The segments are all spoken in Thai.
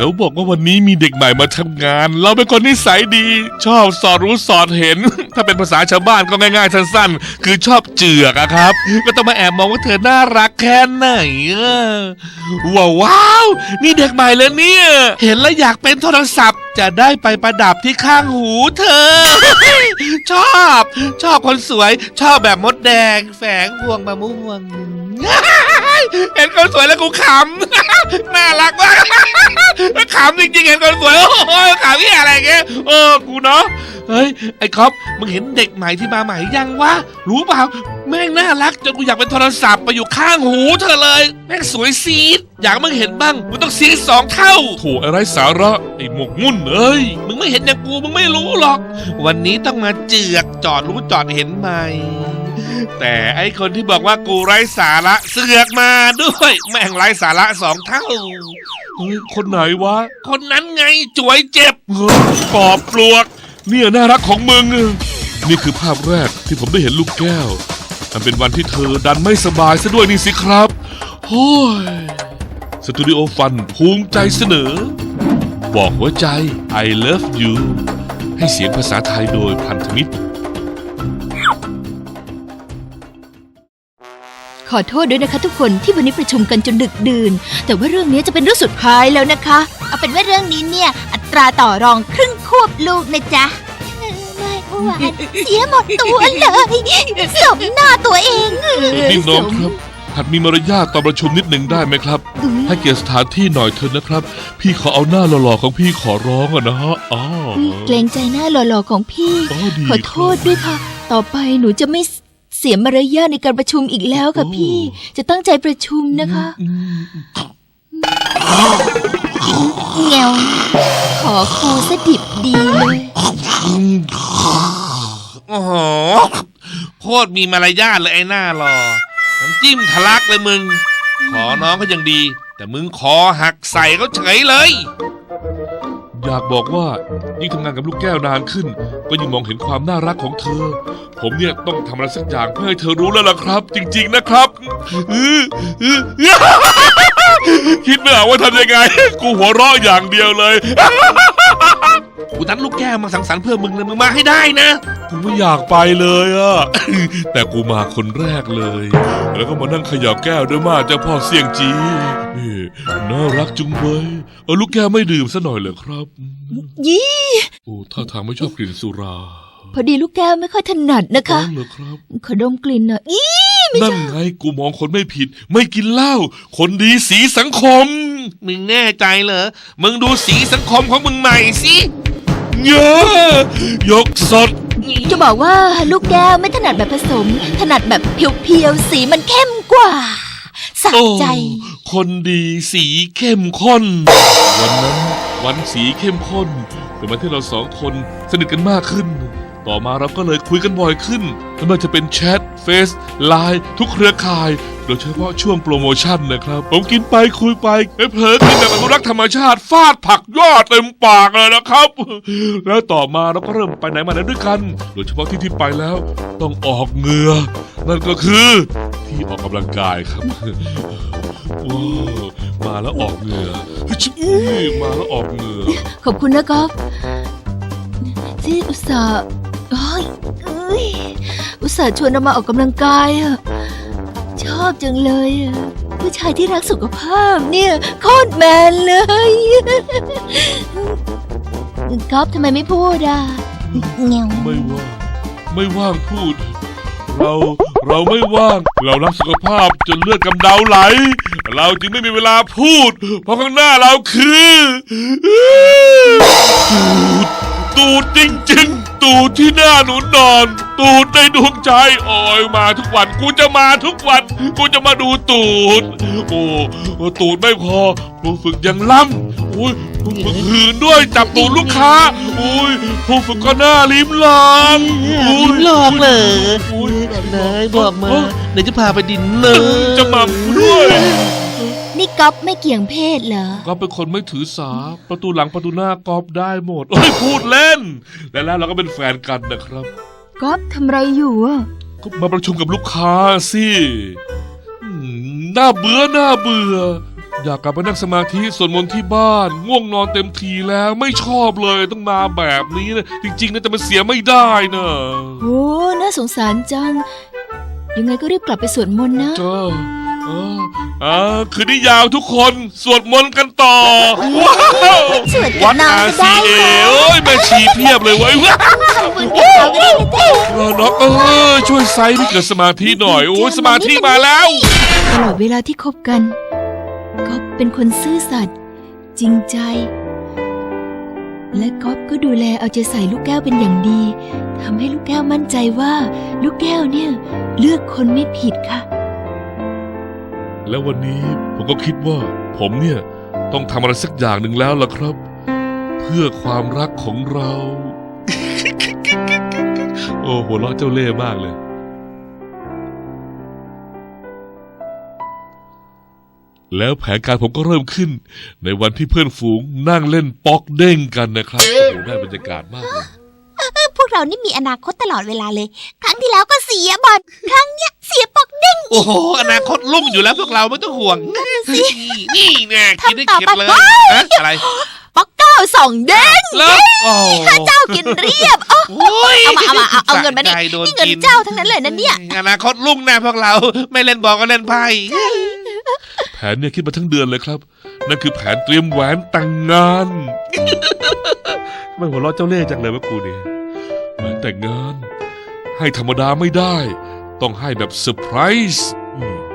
เขาบอกว่าวันนี้มีเด็กใหม่มาทำงาน เราเป็นคนนิสัยดี ชอบสอดรู้สอดเห็น ถ้าเป็นภาษาชาวบ้านก็ง่ายๆสั้นๆ คือชอบเจือกอะครับ ก็ต้องมาแอบมองว่าเธอน่ารักแค่ไหนอะว้าวว้าวนี่เด็กใหม่เลยเนี่ย เห็นแล้วอยากเป็นโทรศัพท์ จะได้ไปประดับที่ข้างหูเธอ ชอบ ชอบคนสวย ชอบแบบมดแดง แฝงพวงมะม่วงเห็นคนสวยแล้วกูขำ น่ารักมากขำจริงๆ เห็นคนสวย โอ้ยขำที่อะไรเงี้ย เออ กูเนาะ เฮ้ย ไอ้คอปมึงเห็นเด็กใหม่ที่มาใหม่ยังวะ รู้เปล่า แม่งน่ารักจนกูอยากเป็นโทรศัพท์ไปอยู่ข้างหูเธอเลย แม่งสวยซีด อยากให้มึงเห็นบ้าง มึงต้องซีดสองเท่า โถอะไรสาระไอ้หมกมุ่นเอ้ย มึงไม่เห็นอย่างกูมึงไม่รู้หรอก วันนี้ต้องมาเจือกจอดรู้จอดเห็นไหมแต่ไอคนที่บอกว่ากูไร้สาระเสือกมาด้วย แม่งไร้สาระสองเท่า เฮ้ย คนไหนวะ คนนั้นไงจวยเจ็บ เฮ้ยปอบปลวก เนี่ยน่ารักของมึง นี่คือภาพแรกที่ผมได้เห็นลูกแก้วมันเป็นวันที่เธอดันไม่สบายซะด้วยนี่สิครับโอ้ยสตูดิโอฟันภูมิใจเสนอ บอกหัวใจ I love you ให้เสียงภาษาไทยโดยพันธมิตร ขอโทษด้วยนะคะทุกคนที่วันนี้ประชุมกันจนดึกดื่น แต่ว่าเรื่องนี้จะเป็นเรื่องสุดท้ายแล้วนะคะ เอาเป็นว่าเรื่องนี้เนี่ย อัตราต่อรองครึ่งควบลูกนะจ๊ะไม่เมื่อวานเสียหมดตัวเลยสมหน้าตัวเองนี่น้องครับหัดมีมารยาทตอนประชุมนิดหนึ่งได้ไหมครับ ให้เกียรติสถานที่หน่อยเถอะนะครับ พี่ขอเอาหน้าหล่อๆของพี่ขอร้องอะนะฮะอ๋ออุ๊ยเกรงใจหน้าหล่อๆของพี่อ๋อดีขอโทษด้วยค่ะ ต่อไปหนูจะไม่เสียมารยาทในการประชุมอีกแล้วค่ะพี่ จะตั้งใจประชุมนะคะอืม เงียวขอครูสดิบดีเลยโอ้โหโคตรมีมารยาทเลยไอ้หน้ารอ น้ำจิ้มทะลักเลยมึง ขอน้องก็ยังดี แต่มึงขอหักใส่เขาเฉยเลย อยากบอกว่ายิ่งทำงานกับลูกแก้วนานขึ้น ก็ยิ่งมองเห็นความน่ารักของเธอ ผมเนี่ยต้องทำอะไรสักอย่างเพื่อให้เธอรู้แล้วล่ะครับ จริง ๆนะครับ อื้ออื้อ คิดไม่ออกว่าทำยังไง กูหัวเราะอย่างเดียวเลย กูนัดลูกแก้วมาสังสรรค์เพื่อมึงเลยมึงมาให้ได้นะ กูไม่อยากไปเลยอะ แต่กูมาคนแรกเลย แล้วก็มานั่งเขย่าแก้วด้วยมากเจ้าพ่อเสี่ยงจีนี่น่ารักจุงเว้ยเออลูกแก้วไม่ดื่มซะหน่อยเหรอครับ ยี่โอ้ท่าทางไม่ชอบกลิ่นสุรา พอดีลูกแก้วไม่ค่อยถนัดนะคะ อ๋อเหรอครับ ขอดมกลิ่นหน่อย อีนั่นไงกูมองคนไม่ผิด ไม่กินเหล้าคนดีสีสังคม มึงแน่ใจเหรอ มึงดูสีสังคมของมึงใหม่สิเยอะยกสด จะบอกว่าลูกแก้วไม่ถนัดแบบผสม ถนัดแบบเพียวๆสีมันเข้มกว่าสะโอ้ใจ คนดีสีเข้มข้น วันนั้นวันสีเข้มข้นเป็นวันที่เราสองคนสนิทกันมากขึ้น ต่อมาเราก็เลยคุยกันบ่อยขึ้น ไม่ว่าจะเป็นแชทเฟซไลน์ทุกเครือข่าย โดยเฉพาะช่วงโปรโมชั่นนะครับ ผมกินไปคุยไปไม่เผลอๆกินแบบอนุรักษ์ธรรมชาติฟาดผักยอดเต็มปากเลยนะครับ แล้วต่อมาเราก็เริ่มไปไหนมาไหนด้วยกัน โดยเฉพาะที่ที่ไปแล้ว ต้องออกเหงื่อนั่นก็คือที่ออกกำลังกายครับว้าวมาแล้วออกเหงื่อชิบมาแล้วออกเหงื่อ ขอบคุณนะก๊อฟที่อุตส่าห์โอ้ยเอ้ย อุตส่าห์ชวนเรามาออกกำลังกายอะชอบจังเลยอะผู้ชายที่รักสุขภาพเนี่ยโคตรแมนเลยก๊อฟทำไมไม่พูดอะเงียวไม่ว่างไม่ว่างพูด เราเราไม่ว่าง เรารักสุขภาพจนเลือดกำเดาไหล เราจึงไม่มีเวลาพูด เพราะข้างหน้าเราคือ ตูดตูดจริงๆ ตูดที่หน้าหนุนนอน ตูดในดวงใจโอ้ยมาทุกวัน กูจะมาทุกวัน กูจะมาดูตูด โอ้โอ้ตูดไม่พอผู้ฝึกยังล่ำอุ้ยผู้ฝึกหืนด้วยจับตูดลูกค้าอุ้ยผู้ฝึกก็หน้าลิ้มลองอุ้ยลองเลยอุ้ยเลยบอกมาเดี๋ยวจะพาไปดินเนอร์จะหม่ำด้วย นี่ก๊อฟไม่เกี่ยงเพศเหรอ ก็เป็นคนไม่ถือสา ประตูหลังประตูหน้ากอบได้หมด โอ้ยพูดเล่น และแล้วเราก็เป็นแฟนกันนะครับ ก๊อฟทำไรอยู่อะก็มาประชุมกับลูกค้าสิอืมน่าเบื่อน่าเบื่อ อยากกลับไปนั่งสมาธิสวดมนต์ที่บ้าน ง่วงนอนเต็มทีแล้วไม่ชอบเลยต้องมาแบบนี้นะจริงๆนะแต่มันเสียไม่ได้นะโอ้น่าสงสารจัง ยังไงก็รีบกลับไปสวดมนต์นะเจ้าเอออ่าคืนนี้ยาวทุกคนสวดมนต์กันต่อ ว้าวสวดกัวับดน้องอาก็ซีได้เอค่ะโอ้ยแม่ชีเพียบเลยเว้ยว้าวทำบุญกับเขาก็ได้นะจ๊ะเออน้องเออช่วยไซส์ให้เกิดสมาธิหน่อยโอ้ยสมาธิมาแล้ว ตลอดเวลาที่คบกันก๊อฟเป็นคนซื่อสัตย์จริงใจ และก๊อฟก็ดูแลเอาใจใส่ลูกแก้วเป็นอย่างดีทำให้ลูกแก้วมั่นใจว่า ลูกแก้วเนี่ย เลือกคนไม่ผิดค่ะ แล้ววันนี้ผมก็คิดว่า ผมเนี่ยต้องทำอะไรสักอย่างหนึ่งแล้วล่ะครับ เพื่อความรักของเรา โอ้หัวเราะเจ้าเล่ห์มากเลยแล้วแผนการผมก็เริ่มขึ้น ในวันที่เพื่อนฝูงนั่งเล่นป๊อกเด้งกันนะครับโอ้โหได้บรรยากาศมากเลยพวกเรานี่มีอนาคตตลอดเวลาเลย ครั้งที่แล้วก็เสียบอลครั้งเนี้ย เสียปอกเด้งโอ้โหอนาคตลุ่งอยู่แล้วพวกเราไม่ต้องห่วง นี่แน่กินได้ทำต่อเข็ดไปเลยฮะอะไรปอกเก้าสองเด้งเลิกโอ้โหเจ้ากินเรียบโอ้ยเอามาเอามาเอาเอาเงินมานี่สะใจโดนี่เงินกิเจ้าทั้งนั้นเลยนะเนี่ยอนาคตลุ่งแน่พวกเราไม่เล่นบอลก็เล่นไพ่แผนเนี่ยคิดมาทั้งเดือนเลยครับ นั่นคือแผนเตรียมแหวนแต่งงานไม่หัวเราะเจ้าเล่ห์จังเลยว่ากูเนี่ยแหวนแต่งงาน ให้ธรรมดาไม่ได้ ต้องให้แบบเซอร์ไพรส์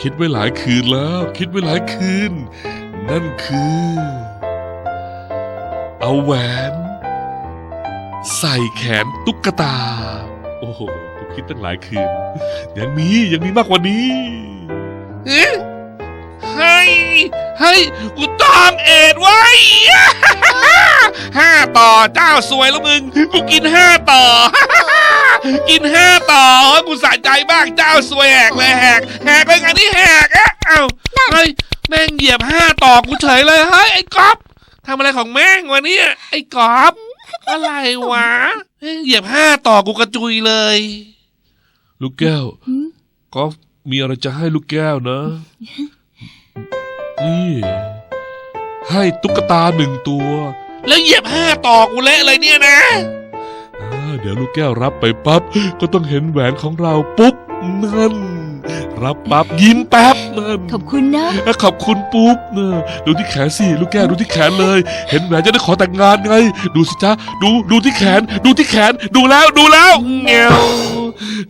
คิดไว้หลายคืนแล้ว คิดไว้หลายคืน นั่นคือ เอาแหวน ใส่แขนตุ๊กตา โอ้โหคิดตั้งหลายคืน ยังมียังมีมากกว่านี้เฮ้ยเฮ้ยกูตองเอ็ดไว้ห้าต่อเจ้าสวยแล้วมึง กูกินห้าต่อ กินห้าต่อกูสะใจมากเจ้าสวยแหกเลยแหกแหกเลยงานนี้แหกอะเอ้าเฮ้ยแม่งเหยียบห้าต่อกูเฉยเลยเฮ้ยไอ้ก๊อฟทำอะไรของแม่งวะเนี่ยไอ้ก๊อฟอะไรวะแม่งเหยียบห้าต่อกูกระจุยเลย ลูกแก้วหืมกอล์ฟมีอะไรจะให้ลูกแก้วนะ นี่ ให้ตุ๊กตาหนึ่งตัว แล้วเหยียบห้าต่อกูเละเลยเนี่ยนะอ่า เดี๋ยวลูกแก้วรับไปปั๊บ ก็ต้องเห็นแหวนของเราปุ๊บ นั่น รับปั๊บยิ้มแป๊บนั่นขอบคุณนะอะขอบคุณปุ๊บเนอะดูที่แขนสิลูกแก้วดูที่แขนเลย เห็นแหวนจะได้ขอแต่งงานไง ดูสิจ๊ะดูดูที่แขน ดูที่แขน ดูแล้วดูแล้วเงว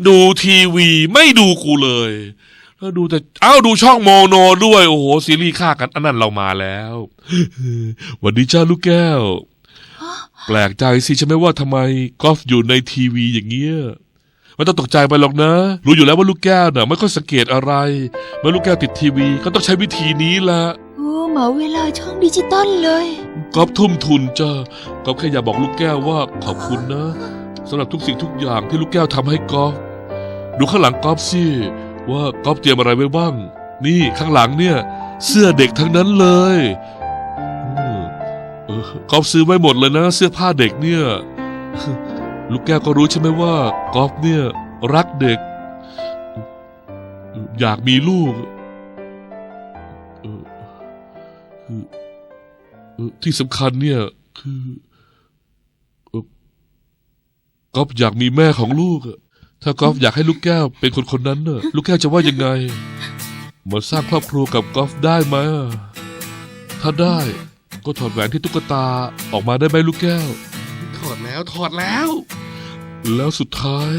ดูทีวีไม่ดูกูเลยแล้วดูแต่เอ้าดูช่องโมโนด้วย โอ้โห ซีรีส์ฆ่ากันอันนั้นเรามาแล้วหวันดีจ้าลูกแก้ว แปลกใจสิใช่ไหมว่าทำไมกอล์ฟอยู่ในทีวีอย่างเงี้ยไม่ต้องตกใจไปหรอกนะ รู้อยู่แล้วว่าลูกแก้วน่ะไม่ค่อยสังเกตอะไร เมื่อลูกแก้วติดทีวีก็ต้องใช้วิธีนี้ละโอ้เหมาเวลาช่องดิจิตอลเลยกอล์ฟทุ่มทุนจ้ากอล์ฟแค่อยากบอกลูกแก้วว่าขอบคุณนะสำหรับทุกสิ่งทุกอย่างที่ลูกแก้วทำให้กอล์ฟดูข้างหลังกอล์ฟสิว่ากอล์ฟเตรียมอะไรไว้บ้าง นี่ข้างหลังเนี่ย เสื้อเด็กทั้งนั้นเลยอืมเออ กอล์ฟซื้อไว้หมดเลยนะ เสื้อผ้าเด็กเนี่ย ลูกแก้วก็รู้ใช่ไหมว่ากอล์ฟเนี่ย รักเด็ก อยากมีลูกที่สำคัญเนี่ย คือเอ่อก๊อฟอยากมีแม่ของลูกถ้ากอฟอยากให้ลูกแก้วเป็นคนคนนั้นน่ะลูกแก้วจะว่ายังไงมาสร้างครอบครัวกับกอฟได้ไหมถ้าได้ ก็ถอดแหวนที่ตุ๊กตาออกมาได้ไหมลูกแก้ว ถอดแล้วถอดแล้ว แล้วสุดท้าย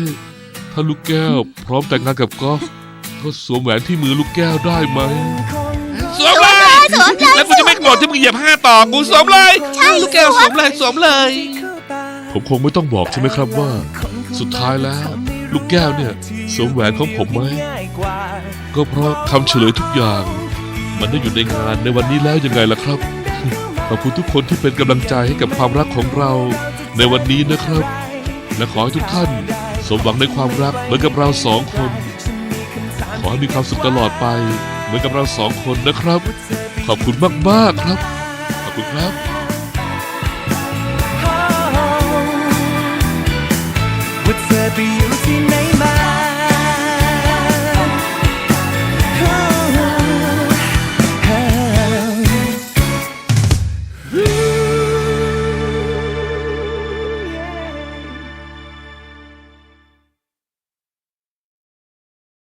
ถ้าลูกแก้ว พร้อมแต่งงานกับกอล์ฟก็สวมแหวนที่มือลูกแก้วได้ไหมสวมเลยสวมเลยแล้วกูจะไม่โกรธที่มึงเหยียบห้าต่อกูสวมเลยใช่ลูกแก้วสวมเลยสวมเลย ผมคงไม่ต้องบอกใช่ไหมครับว่า สุดท้ายแล้ว ลูกแก้วเนี่ยสวมแหวนของผมไหมก็เพราะคำเฉลยทุกอย่าง มันได้อยู่ในงานในวันนี้แล้วยังไงล่ะครับ ขอบคุณทุกคนที่เป็นกำลังใจให้กับความรักของเรา ในวันนี้นะครับ และขอให้ทุกท่าน สมหวังในความรักเหมือนกับเราสองคน ขอให้มีความสุขตลอดไป เหมือนกับเราสองคนนะครับ ขอบคุณมากๆครับ ขอบคุณครับว่าเธอไปอยู่ที่ไหนมา